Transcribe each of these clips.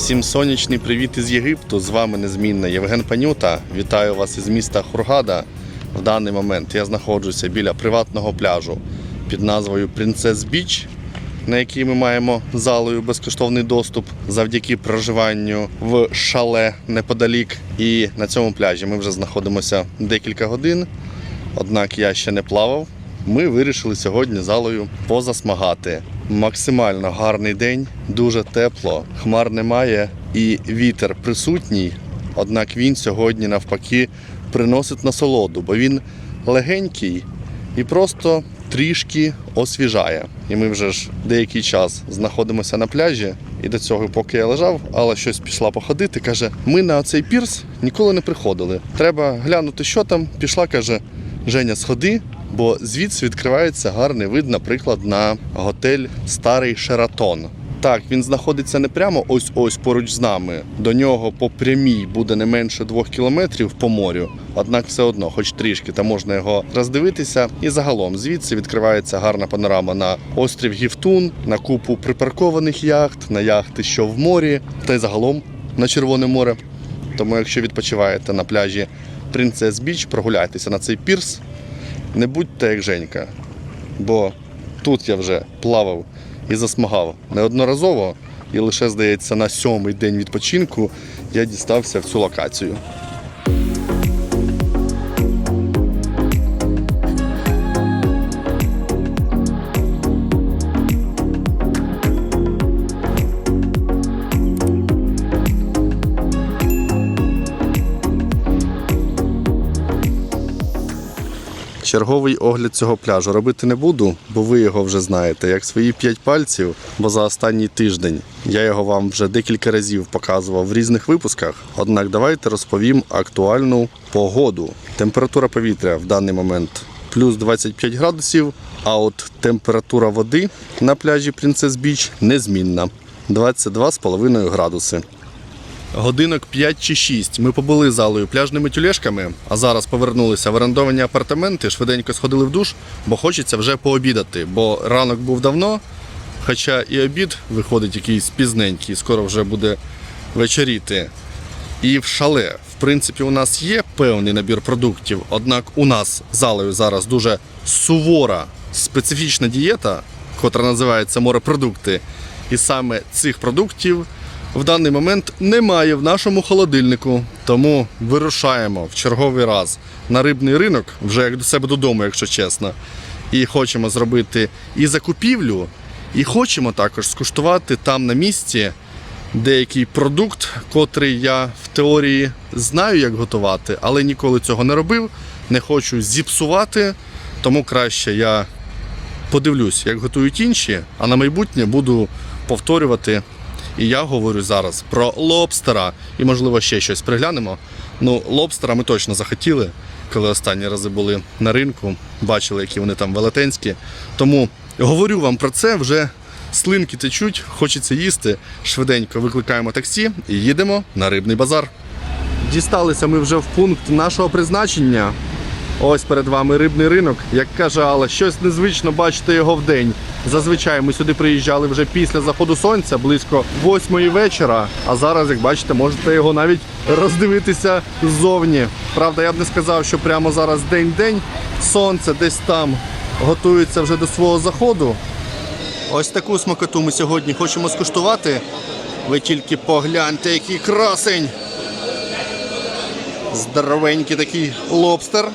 Всім сонячний привіт із Єгипту. З вами незмінна Євген Панюта. Вітаю вас із міста Хургада. В даний момент я знаходжуся біля приватного пляжу під назвою Принцес Біч, на який ми маємо залою безкоштовний доступ завдяки проживанню в шале неподалік. І на цьому пляжі ми вже знаходимося декілька годин. Однак я ще не плавав. Ми вирішили сьогодні залою позасмагати. Максимально гарний день, дуже тепло, хмар немає і вітер присутній. Однак він сьогодні навпаки приносить насолоду, бо він легенький і просто трішки освіжає. І ми вже ж деякий час знаходимося на пляжі. І до цього, поки я лежав, Алла щось пішла походити. каже: ми на цей пірс ніколи не приходили. Треба глянути, що там. Пішла, каже, Женя, сходи, бо звідси відкривається гарний вид, наприклад, на готель Старий Шератон. Так, він знаходиться не прямо ось ось поруч з нами. До нього по прямій буде не менше двох кілометрів по морю. Однак все одно, хоч трішки, та можна його роздивитися. І загалом звідси відкривається гарна панорама на острів Гівтун, на купу припаркованих яхт, на яхти, що в морі, та й загалом на Червоне море. Тому, якщо відпочиваєте на пляжі Принцес Біч, прогуляйтеся на цей пірс. Не будьте як Женька, бо тут я вже плавав і засмагав неодноразово, і лише, здається, на сьомий день відпочинку я дістався в цю локацію. Черговий огляд цього пляжу робити не буду, бо ви його вже знаєте, як свої п'ять пальців, бо за останній тиждень я його вам вже декілька разів показував в різних випусках. Однак давайте розповім актуальну погоду. Температура повітря в даний момент плюс 25 градусів, а от температура води на пляжі Принцес Біч незмінна 22,5 градуси. Годинок 5 чи 6. Ми побули залою пляжними тюлешками, а зараз повернулися в орендовані апартаменти, швиденько сходили в душ, бо хочеться вже пообідати, бо ранок був давно, хоча і обід виходить якийсь пізненький, скоро вже буде вечоріти. І в шале, в принципі, у нас є певний набір продуктів, однак у нас залою зараз дуже сувора специфічна дієта, котра називається морепродукти. І саме цих продуктів в даний момент немає в нашому холодильнику. Тому вирушаємо в черговий раз на рибний ринок, вже як до себе додому, якщо чесно. І хочемо зробити і закупівлю, і хочемо також скуштувати там на місці деякий продукт, котрий я в теорії знаю, як готувати, але ніколи цього не робив. Не хочу зіпсувати, тому краще я подивлюсь, як готують інші, а на майбутнє буду повторювати. І я говорю зараз про лобстера і, можливо, ще щось приглянемо. Ну, лобстера ми точно захотіли, коли останні рази були на ринку, бачили, які вони там велетенські. Тому говорю вам про це, вже слинки течуть, хочеться їсти. Швиденько викликаємо таксі і їдемо на рибний базар. Дісталися ми вже в пункт нашого призначення. Ось перед вами рибний ринок. Як каже Алла, щось незвично бачити його в день. Зазвичай ми сюди приїжджали вже після заходу сонця, близько восьмої вечора. А зараз, як бачите, можете його навіть роздивитися ззовні. Правда, я б не сказав, що прямо зараз день-день. Сонце десь там готується вже до свого заходу. Ось таку смакоту ми сьогодні хочемо скуштувати. Ви тільки погляньте, який красень. Здоровенький такий лобстер.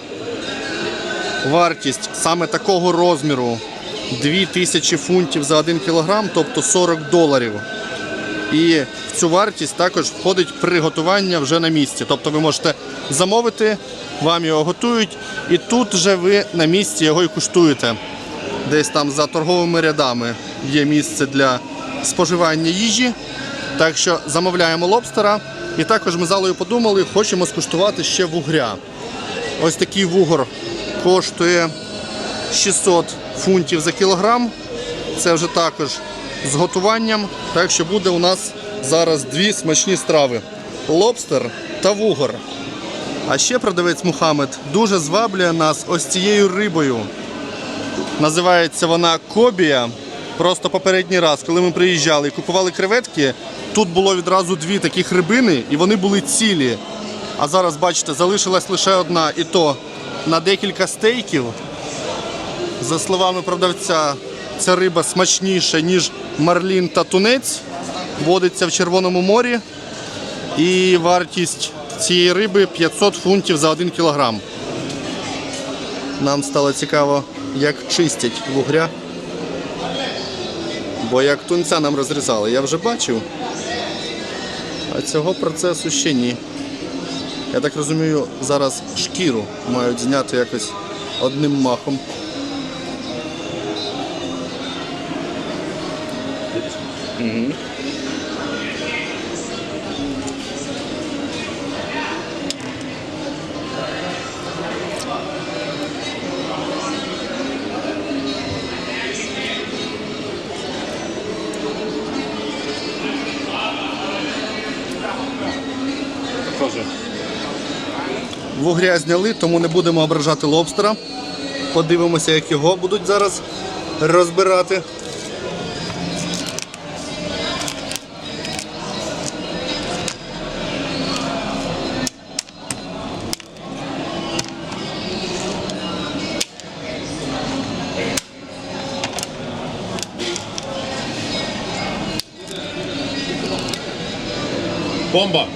Вартість саме такого розміру 2000 фунтів за 1 кілограм, тобто 40 доларів. І в цю вартість також входить приготування вже на місці. Тобто ви можете замовити, вам його готують, і тут же ви на місці його і куштуєте. Десь там за торговими рядами є місце для споживання їжі. Так що замовляємо лобстера. І також ми залою подумали, хочемо скуштувати ще вугря. Ось такий вугор коштує 600 фунтів за кілограм. Це вже також з готуванням. Так що буде у нас зараз дві смачні страви: лобстер та вугор. А ще продавець Мухаммед дуже зваблює нас ось цією рибою. Називається вона кобія. Просто попередній раз, коли ми приїжджали і купували креветки, тут було відразу дві таких рибини, і вони були цілі. А зараз, бачите, залишилась лише одна, і то на декілька стейків. За словами продавця, ця риба смачніша, ніж марлін та тунець. Водиться в Червоному морі. І вартість цієї риби 500 фунтів за 1 кілограм. Нам стало цікаво, як чистять вугря. Бо як тунця нам розрізали, я вже бачив. А цього процесу ще ні. Я так розумію, зараз шкіру мають зняти якось одним махом. Вугря зняли, тому не будемо ображати лобстера. Подивимося, як його будуть зараз розбирати. Бомба!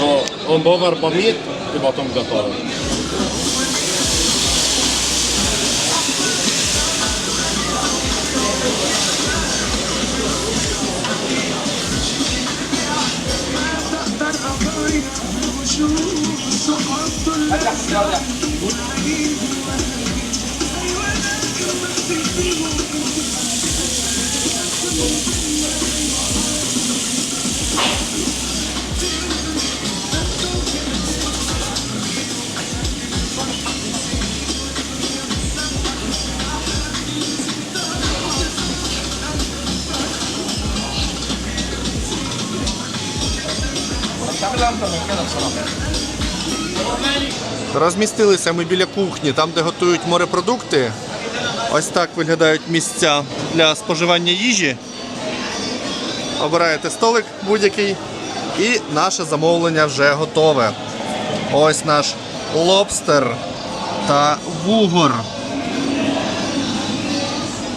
Но on dobar pomit i potom gotovo. Розмістилися ми біля кухні, там, де готують морепродукти. Ось так виглядають місця для споживання їжі. Обираєте столик будь-який. І наше замовлення вже готове. Ось наш лобстер та вугор.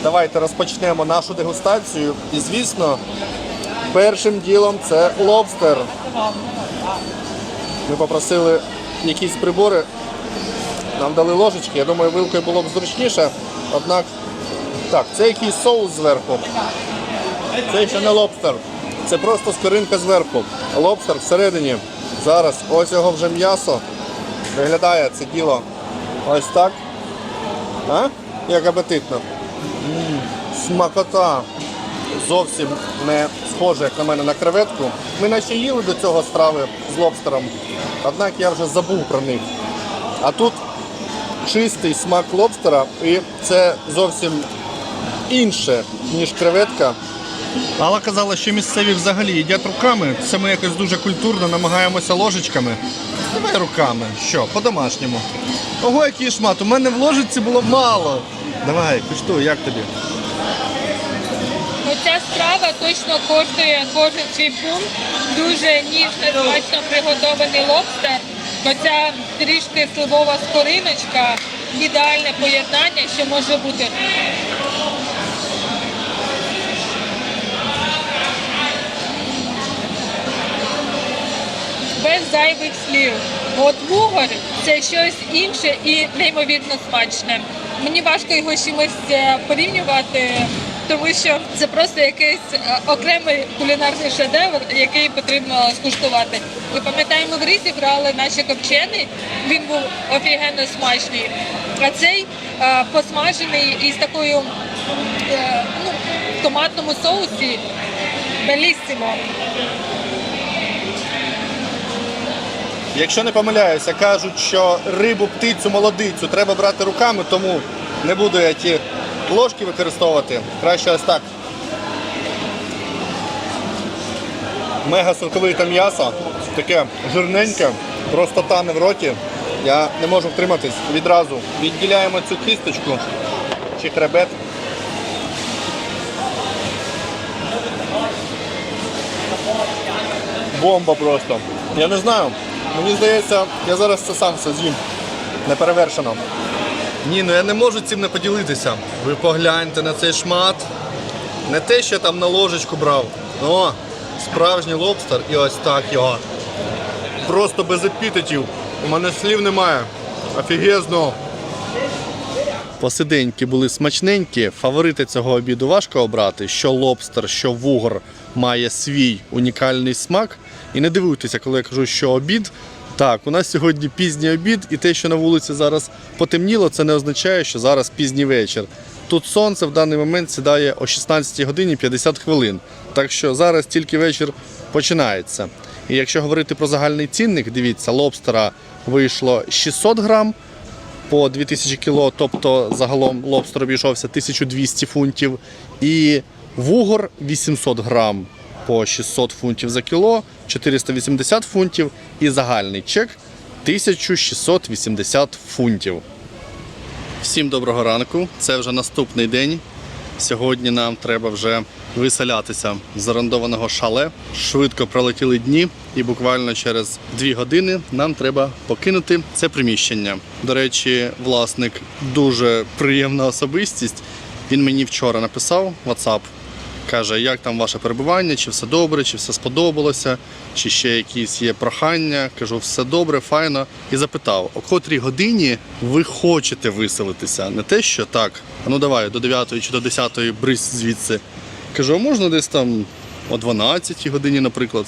Давайте розпочнемо нашу дегустацію. І, звісно, першим ділом це лобстер. Ми попросили якісь прибори, нам дали ложечки. Я думаю, вилкою було б зручніше. Однак, так, це якийсь соус зверху. Це ще не лобстер. Це просто скоринка зверху. Лобстер всередині. Зараз ось його вже м'ясо. Виглядає це діло ось так. А? Як апетитно. М, Смакота. Зовсім не схоже, як на мене, на креветку. Ми наче їли до цього страви з лобстером, однак я вже забув про них. А тут чистий смак лобстера, і це зовсім інше, ніж креветка. Алла казала, що місцеві взагалі їдять руками. Це ми якось дуже культурно намагаємося ложечками. Давай руками. Що, по-домашньому. Ого, який шмат. У мене в ложиці було мало. Давай, куштуй, як тобі? Страва точно коштує кожен свій пункт. Дуже ніжно, смачно приготований лобстер. Оця трішки сливова скориночка, ідеальне поєднання, що може бути. Без зайвих слів. От вугор це щось інше і неймовірно смачне. Мені важко його чимось е, порівнювати, тому що це просто якийсь е, окремий кулінарний шедевр, який потрібно скуштувати. Ми пам'ятаємо, в різі брали наші копчений, він був офігенно смачний. А цей е, посмажений із такою е, ну, томатному соусі беліссимо. Якщо не помиляюся, кажуть, що рибу, птицю, молодицю треба брати руками, тому не буду я ті ложки використовувати. Краще ось так. Мега соковите м'ясо, таке жирненьке, просто тане в роті. Я не можу втриматись. Відразу відділяємо цю кісточку чи хребет. Бомба просто. Я не знаю. Мені здається, я зараз це сам все з'їм. Неперевершено. Ні, ну я не можу цим не поділитися. Ви погляньте на цей шмат. Не те, що я там на ложечку брав. О, справжній лобстер і ось так його. Просто без епітетів. У мене слів немає. Офігезно. Посиденьки були смачненькі. Фаворити цього обіду важко обрати. Що лобстер, що вугор має свій унікальний смак. І не дивуйтеся, коли я кажу, що обід. Так, у нас сьогодні пізній обід, і те, що на вулиці зараз потемніло, це не означає, що зараз пізній вечір. Тут сонце в даний момент сідає о 16 годині 50 хвилин. Так що зараз тільки вечір починається. І якщо говорити про загальний цінник, дивіться, лобстера вийшло 600 грам по 2000 кіло, тобто загалом лобстер обійшовся 1200 фунтів. І вугор 800 грам по 600 фунтів за кіло, 480 фунтів. І загальний чек 1680 фунтів. Всім доброго ранку. Це вже наступний день. Сьогодні нам треба вже виселятися з орендованого шале. Швидко пролетіли дні, і буквально через дві години нам треба покинути це приміщення. До речі, власник дуже приємна особистість. Він мені вчора написав WhatsApp. Каже, як там ваше перебування, чи все добре, чи все сподобалося, чи ще якісь є прохання. Кажу, все добре, файно. І запитав, о котрій годині ви хочете виселитися? Не те, що так, а ну давай до 9 чи до 10 бризь звідси. Кажу, а можна десь там о 12 годині, наприклад.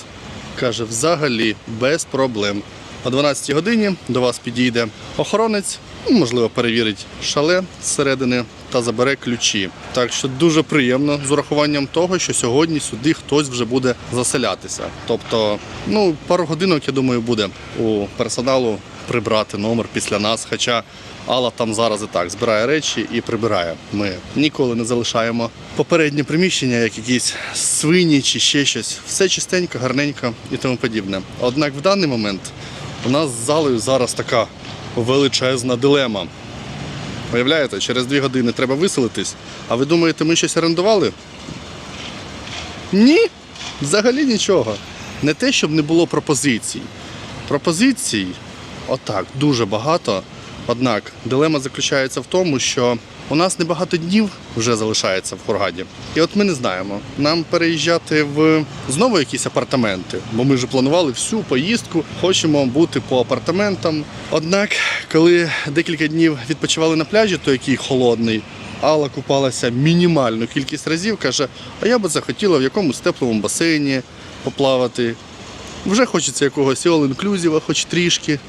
Каже, взагалі без проблем. О 12 годині до вас підійде охоронець, ну, можливо, перевірить шале зсередини та забере ключі. Так що дуже приємно з урахуванням того, що сьогодні сюди хтось вже буде заселятися. Тобто, ну, пару годинок, я думаю, буде у персоналу прибрати номер після нас. Хоча Алла там зараз і так збирає речі і прибирає. Ми ніколи не залишаємо попереднє приміщення, як якісь свині чи ще щось. Все чистенько, гарненько і тому подібне. Однак в даний момент у нас з залою зараз така величезна дилема. Уявляєте, через дві години треба виселитись. А ви думаєте, ми щось орендували? Ні, взагалі нічого. Не те, щоб не було пропозицій. Пропозицій, отак, дуже багато. Однак дилема заключається в тому, що у нас небагато днів вже залишається в Хургаді. І от ми не знаємо, нам переїжджати в знову якісь апартаменти, бо ми вже планували всю поїздку, хочемо бути по апартаментам. Однак, коли декілька днів відпочивали на пляжі, то який холодний, Алла купалася мінімальну кількість разів, каже: а я би захотіла в якомусь теплому басейні поплавати. Вже хочеться якогось all-inclusive, хоч трішки,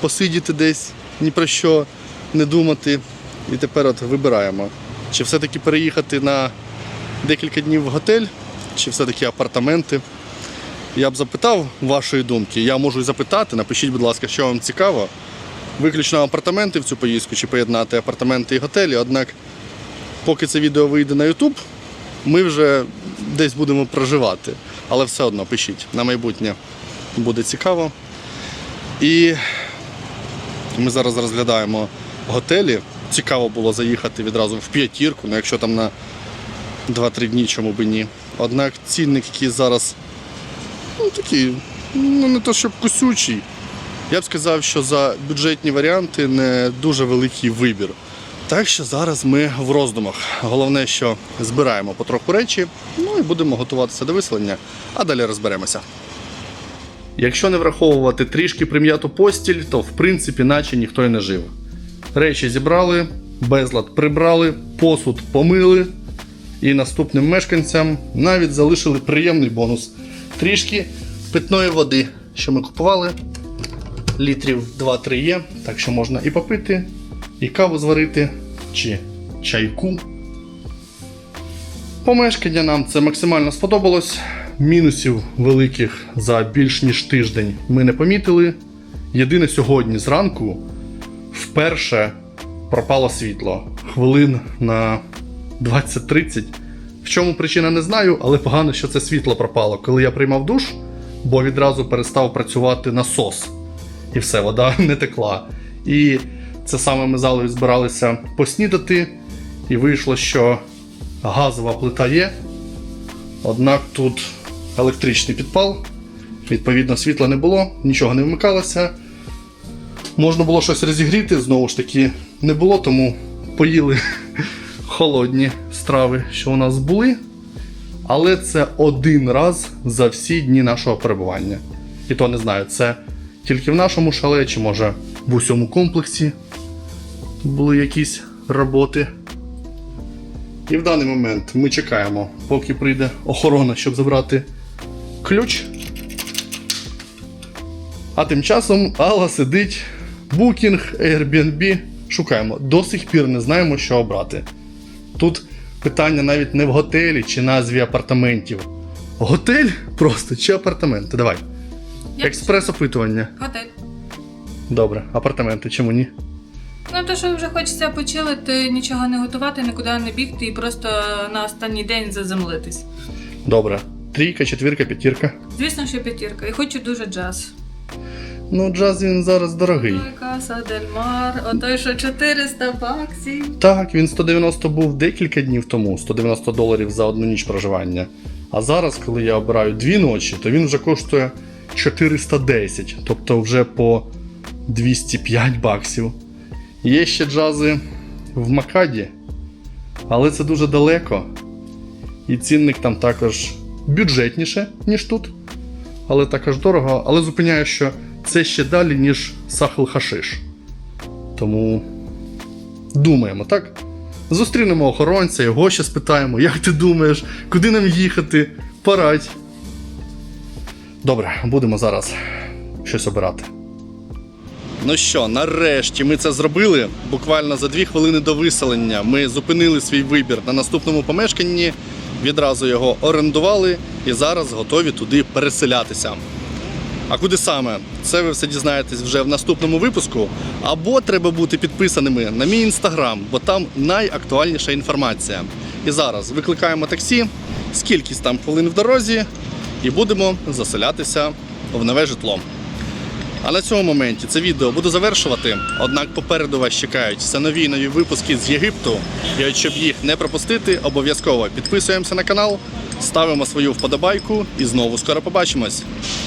посидіти десь, ні про що не думати. І тепер от вибираємо, чи все-таки переїхати на декілька днів в готель, чи все-таки апартаменти. Я б запитав вашої думки. Я можу і запитати, напишіть, будь ласка, що вам цікаво. Виключно апартаменти в цю поїздку, чи поєднати апартаменти і готелі. Однак, поки це відео вийде на YouTube, ми вже десь будемо проживати. Але все одно пишіть на майбутнє буде цікаво. І ми зараз розглядаємо готелі. Цікаво було заїхати відразу в п'ятірку, ну якщо там на 2-3 дні, чому би ні. Однак цінник, який зараз ну, такий, ну не то щоб кусючий. Я б сказав, що за бюджетні варіанти не дуже великий вибір. Так що зараз ми в роздумах. Головне, що збираємо потроху речі, ну і будемо готуватися до виселення, а далі розберемося. Якщо не враховувати трішки прим'яту постіль, то в принципі наче ніхто й не жив. Речі зібрали, безлад прибрали, посуд помили. І наступним мешканцям навіть залишили приємний бонус. Трішки питної води, що ми купували. Літрів 2-3 є, так що можна і попити, і каву зварити, чи чайку. Помешкання нам це максимально сподобалось. Мінусів великих за більш ніж тиждень ми не помітили. Єдине сьогодні зранку вперше пропало світло. Хвилин на 20-30. В чому причина не знаю, але погано, що це світло пропало. Коли я приймав душ, бо відразу перестав працювати насос. І все, вода не текла. І це саме ми залою збиралися поснідати, і вийшло, що газова плита є. Однак тут електричний підпал, Відповідно, світла не було, нічого не вмикалося. Можна було щось розігріти, знову ж таки, не було, тому поїли холодні страви, що у нас були. Але це один раз за всі дні нашого перебування. І то не знаю, це тільки в нашому шале, чи може в усьому комплексі були якісь роботи. І в даний момент ми чекаємо, поки прийде охорона, щоб забрати ключ. А тим часом Алла сидить, Booking, Airbnb. Шукаємо. До сих пір не знаємо, що обрати. Тут питання навіть не в готелі чи назві апартаментів. Готель просто чи апартаменти? Давай. Експрес-опитування. Готель. Добре, апартаменти, чому ні? Ну, то що вже хочеться почилити, нічого не готувати, нікуди не бігти і просто на останній день заземлитись. Добре. Трійка, четвірка, п'ятірка. Звісно, що п'ятірка. І хочу дуже джаз. Ну, джаз він зараз дорогий. Каса Дель Мар, отой, що 400 баксів. Так, він 190 був декілька днів тому, 190 доларів за одну ніч проживання. А зараз, коли я обираю дві ночі, то він вже коштує 410, тобто вже по 205 баксів. Є ще джази в Макаді, але це дуже далеко. І цінник там також бюджетніше, ніж тут. Але також дорого. Але зупиняю, що це ще далі, ніж Сахел Хашиш. Тому думаємо, так? Зустрінемо охоронця, його ще спитаємо, як ти думаєш, куди нам їхати, порадь. Добре, будемо зараз щось обирати. Ну що, нарешті ми це зробили. Буквально за дві хвилини до виселення ми зупинили свій вибір на наступному помешканні, відразу його орендували і зараз готові туди переселятися. А куди саме? Це ви все дізнаєтесь вже в наступному випуску. Або треба бути підписаними на мій інстаграм, бо там найактуальніша інформація. І зараз викликаємо таксі, скількись там хвилин в дорозі, і будемо заселятися в нове житло. А на цьому моменті це відео буду завершувати. Однак попереду вас чекають все нові нові випуски з Єгипту. І от щоб їх не пропустити, обов'язково підписуємося на канал, ставимо свою вподобайку і знову скоро побачимось.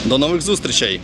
До нових зустрічей!